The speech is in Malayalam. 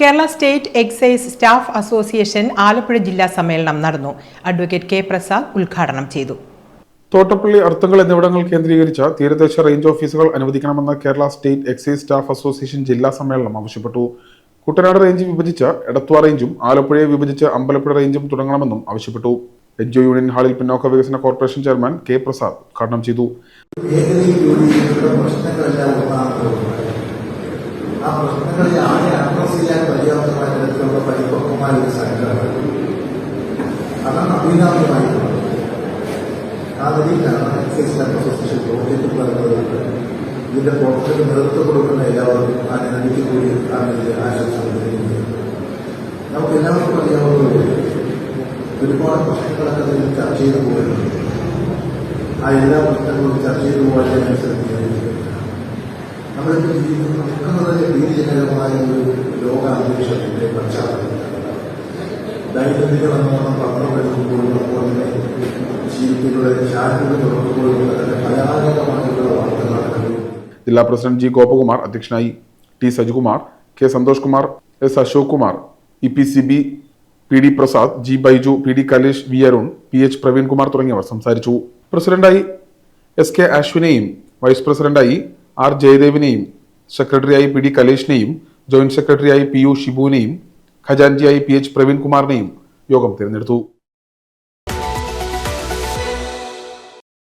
Kerala state excise staff association Alappuzha ജില്ലാ സമ്മേളനം നടന്നു. അഡ്വക്കേറ്റ് കെ പ്രസാദ് ഉദ്ഘാടനം ചെയ്തു. തോട്ടപ്പള്ളി അർത്തങ്ങൾ എന്നിവിടങ്ങൾ കേന്ദ്രീകരിച്ച തീരദേശ റേഞ്ച് ഓഫീസുകൾ അനുവദിക്കണമെന്ന Kerala state excise staff association ജില്ലാ സമ്മേളനം ആവശ്യപ്പെട്ടു. കുട്ടനാട് റേഞ്ച് വിഭജിച്ച എടത്വ റേഞ്ചും ആലപ്പുഴയെ വിഭജിച്ച് അമ്പലപ്പുഴ റേഞ്ചും തുടങ്ങണമെന്നും ആവശ്യപ്പെട്ടു. എൻജിഒ യൂണിയൻ ഹാളിൽ പിന്നോക്ക വികസന കോർപ്പറേഷൻ ചെയർമാൻ കെ പ്രസാദ് ഉദ്ഘാടനം ചെയ്തു. ആ പ്രശ്നങ്ങളെ ചെയ്യാൻ പര്യാപ്തമായ തരത്തിലുള്ള പരിപക്വമായ ഒരു സംഘടന അതാണ് അഭികാമ്യമായിട്ടുള്ളത്. ആ നിലയിലാണ് എക്സൈസ് സ്റ്റാഫ് അസോസിയേഷൻ പ്രവർത്തിക്കുന്നത് ഇതിന്റെ പ്രവർത്തനം നേതൃത്വം കൊടുക്കുന്ന എല്ലാവർക്കും ആ നദിക്ക് കൂടി ആ നിലയിൽ നമുക്ക് എല്ലാവർക്കും അറിയാവുന്നത് ഒരുപാട് പ്രശ്നങ്ങളൊക്കെ അതിൽ ചർച്ച ചെയ്തു പോകുന്നുണ്ട് ആ എല്ലാ പ്രശ്നങ്ങളും ചർച്ച ചെയ്തു പോകാനനുസരിച്ച് നമ്മളിപ്പോൾ ജീവിക്കുന്ന നിൽക്കുന്നത് പത്രം എടുക്കുമ്പോഴും അതുപോലെ തന്നെ ജീവിതത്തിലൂടെ ശാരീരിക തന്നെ ഭയാനകമായിട്ടുള്ള വാർത്തകളാണ് ജില്ലാ പ്രസിഡന്റ് ജി ഗോപകുമാർ അധ്യക്ഷനായി T Sajikumar K Santhosh Kumar S Ashok Kumar E P C B P D Prasad G Baiju P D Kalesh V Arun P H Praveenkumar തുടങ്ങിയവർ സംസാരിച്ചു. പ്രസിഡന്റായി എസ് കെ അശ്വിനെയും വൈസ് പ്രസിഡന്റായി ആർ ജയദേവിനെയും സെക്രട്ടറിയായി പി ഡി കലേഷിനെയും ജോയിന്റ് സെക്രട്ടറിയായി പി യു ഷിബുവിനെയും ഖജാൻജിയായി പി എച്ച് പ്രവീൺകുമാറിനെയും യോഗം തിരഞ്ഞെടുത്തു.